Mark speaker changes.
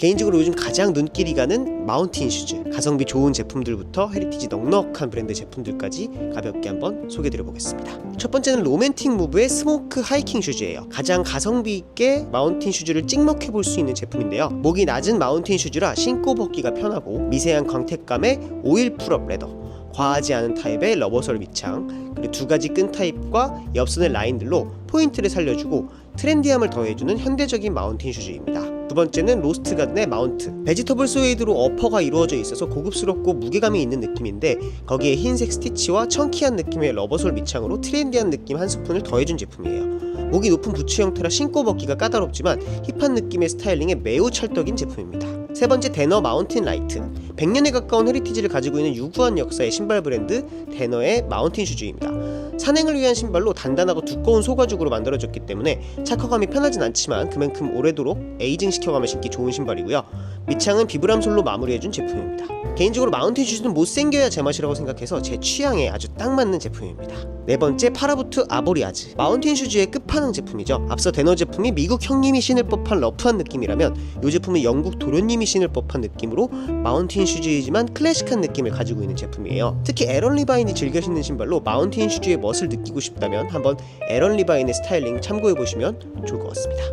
Speaker 1: 개인적으로 요즘 가장 눈길이 가는 마운틴 슈즈 가성비 좋은 제품들부터 헤리티지 넉넉한 브랜드 제품들까지 가볍게 한번 소개드려 보겠습니다. 첫 번째는 로맨틱 무브의 스모크 하이킹 슈즈예요. 가장 가성비 있게 마운틴 슈즈를 찍먹해 볼 수 있는 제품인데요. 목이 낮은 마운틴 슈즈라 신고 벗기가 편하고 미세한 광택감의 오일 풀업 레더 과하지 않은 타입의 러버솔 밑창 그리고 두 가지 끈 타입과 옆선의 라인들로 포인트를 살려주고 트렌디함을 더해주는 현대적인 마운틴 슈즈입니다. 두 번째는 로스트 가든의 마운트 베지터블 소웨이드로 어퍼가 이루어져 있어서 고급스럽고 무게감이 있는 느낌인데 거기에 흰색 스티치와 청키한 느낌의 러버솔 밑창으로 트렌디한 느낌 한 스푼을 더해준 제품이에요. 목이 높은 부츠 형태라 신고 벗기가 까다롭지만 힙한 느낌의 스타일링에 매우 찰떡인 제품입니다. 세 번째 데너 마운틴 라이트 100년에 가까운 헤리티지를 가지고 있는 유구한 역사의 신발 브랜드 데너의 마운틴 슈즈입니다. 산행을 위한 신발로 단단하고 두꺼운 소가죽으로 만들어졌기 때문에 착화감이 편하진 않지만 그만큼 오래도록 에이징 시켜가며 신기 좋은 신발이고요. 밑창은 비브람 솔로 마무리해준 제품입니다. 개인적으로 마운틴 슈즈는 못생겨야 제맛이라고 생각해서 제 취향에 아주 딱 맞는 제품입니다. 네 번째 파라부트 아보리아즈 마운틴 슈즈의 끝판왕 제품이죠. 앞서 데너 제품이 미국 형님이 신을 법한 러프한 느낌이라면 이 제품은 영국 도련님이 신을 법한 느낌으로 마운틴 슈즈이지만 클래식한 느낌을 가지고 있는 제품이에요. 특히 에런 리바인이 즐겨 신는 신발로 마운틴 슈즈의 멋을 느끼고 싶다면 한번 에런 리바인의 스타일링 참고해 보시면 좋을 것 같습니다.